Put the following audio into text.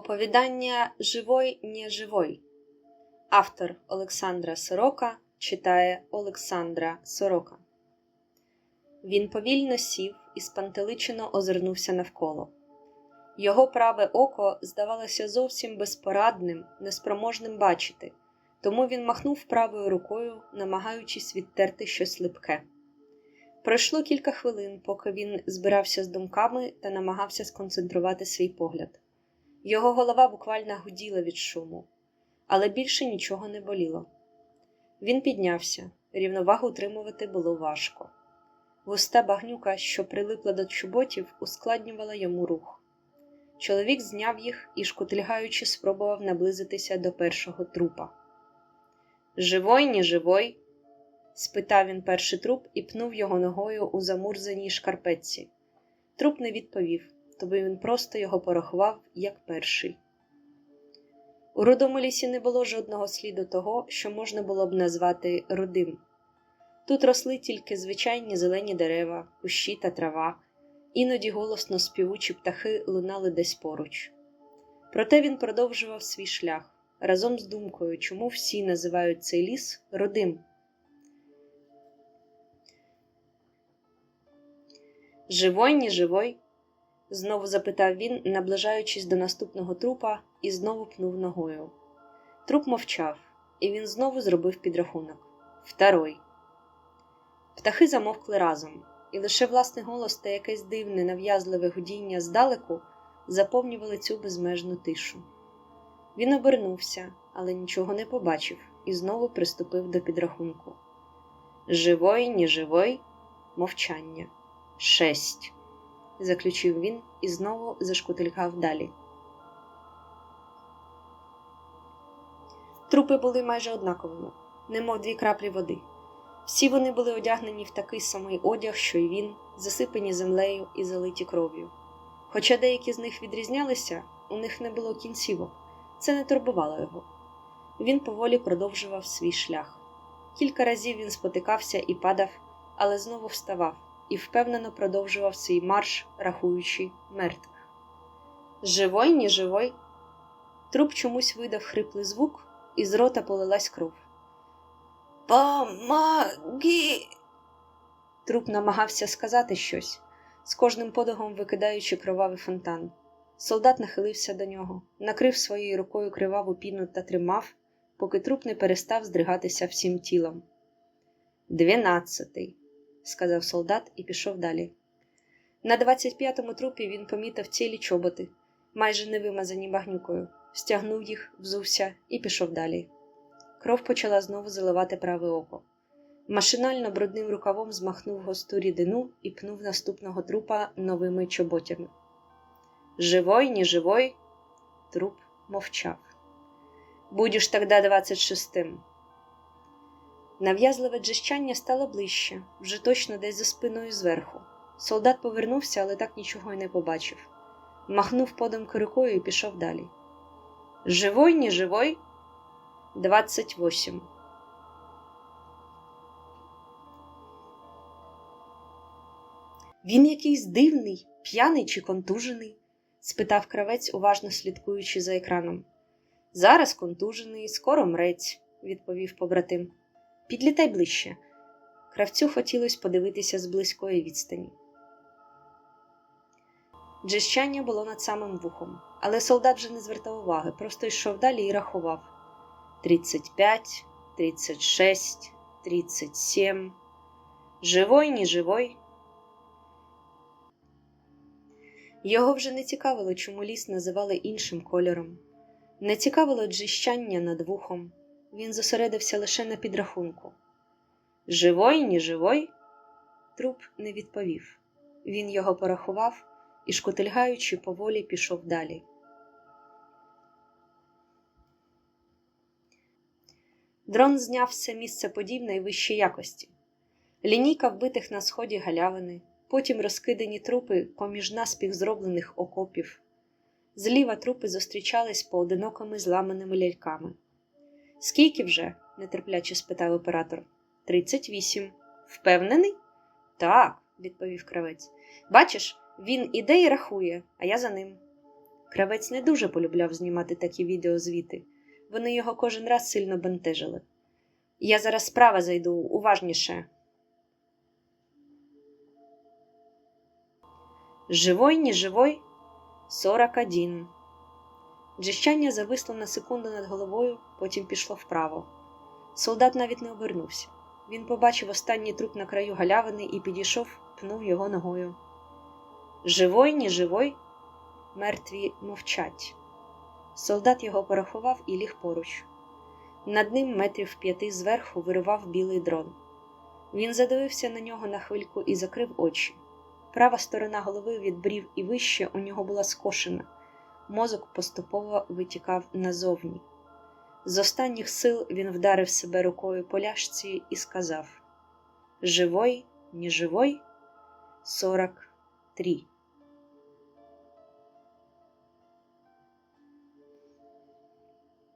Оповідання Живой не живой. Автор Олександра Сорока читає Олександра Сорока. Він повільно сів і спантеличено озирнувся навколо. Його праве око здавалося зовсім безпорадним, неспроможним бачити, тому він махнув правою рукою, намагаючись відтерти щось липке. Пройшло кілька хвилин, поки він збирався з думками та намагався сконцентрувати свій погляд. Його голова буквально гуділа від шуму, але більше нічого не боліло. Він піднявся, рівновагу утримувати було важко. Густа багнюка, що прилипла до чоботів, ускладнювала йому рух. Чоловік зняв їх і, шкутильгаючи, спробував наблизитися до першого трупа. Живой, не живой? спитав він перший труп і пнув його ногою у замурзаній шкарпетці. Труп не відповів, тобі він просто його порахував як перший. У рудому лісі не було жодного сліду того, що можна було б назвати рудим. Тут росли тільки звичайні зелені дерева, кущі та трава, іноді голосно співучі птахи лунали десь поруч. Проте він продовжував свій шлях разом з думкою, чому всі називають цей ліс родим. Живой, не живой? Знову запитав він, наближаючись до наступного трупа, і знову пнув ногою. Труп мовчав, і він знову зробив підрахунок Второй. Птахи замовкли разом, і лише власний голос та якесь дивне, нав'язливе гудіння здалеку заповнювали цю безмежну тишу. Він обернувся, але нічого не побачив і знову приступив до підрахунку. Живой, не живой, мовчання. Шесть, заключив він і знову зашкутильгав далі. Трупи були майже однаковими, немов дві краплі води. Всі вони були одягнені в такий самий одяг, що й він, засипані землею і залиті кров'ю. Хоча деякі з них відрізнялися, у них не було кінцівок, це не турбувало його. Він поволі продовжував свій шлях. Кілька разів він спотикався і падав, але знову вставав і впевнено продовжував свій марш, рахуючи мертвих. Живой, не живой. Труп чомусь видав хриплий звук, і з рота полилась кров. Помоги! Труп намагався сказати щось, з кожним подихом викидаючи кровавий фонтан. Солдат нахилився до нього, накрив своєю рукою криваву піну та тримав, поки труп не перестав здригатися всім тілом. Дванадцятий, сказав солдат і пішов далі. На 25-му трупі він помітив цілі чоботи, майже не вимазані багнюкою, стягнув їх, взувся і пішов далі. Кров почала знову заливати праве око. Машинально брудним рукавом змахнув густу рідину і пнув наступного трупа новими чоботями. Живой, не живой? Труп мовчав. Будеш тогда двадцять шестим. Нав'язливе джищання стало ближче, вже точно десь за спиною зверху. Солдат повернувся, але так нічого й не побачив. Махнув подумки рукою і пішов далі. Живой, не живой? Двадцять восім. Він якийсь дивний, п'яний чи контужений? спитав кравець, уважно слідкуючи за екраном. Зараз контужений, скоро мрець, відповів побратим. Підлітай ближче. Кравцю хотілося подивитися з близької відстані. Джищання було над самим вухом, але солдат вже не звертав уваги, просто йшов далі і рахував тридцять п'ять, тридцять шесть, тридцять сім. Живой, не живой. Його вже не цікавило, чому ліс називали іншим кольором, не цікавило джищання над вухом. Він зосередився лише на підрахунку. Живой, не живой? Труп не відповів. Він його порахував і, шкотильгаючи, поволі пішов далі. Дрон зняв все місце подібне і вищої якості. Лінійка вбитих на сході галявини, потім розкидані трупи поміж наспіх зроблених окопів. Зліва трупи зустрічались поодинокими зламаними ляльками. Скільки вже? нетерпляче спитав оператор. Тридцять вісім. Впевнений? Так, відповів кравець. Бачиш, він іде і рахує, а я за ним. Кравець не дуже полюбляв знімати такі відеозвіти. Вони його кожен раз сильно бентежили. Я зараз справа зайду уважніше. Живой, не живой? Сорок один. Джищання зависло на секунду над головою, потім пішло вправо. Солдат навіть не обернувся. Він побачив останній труп на краю галявини і підійшов, пнув його ногою. Живой, не живой? Мертві мовчать. Солдат його порахував і ліг поруч. Над ним метрів п'яти зверху вирував білий дрон. Він задивився на нього на хвильку і закрив очі. Права сторона голови від брів і вище у нього була скошена, мозок поступово витікав назовні. З останніх сил він вдарив себе рукою по ляшці і сказав: Живой, не живой? Сорок три.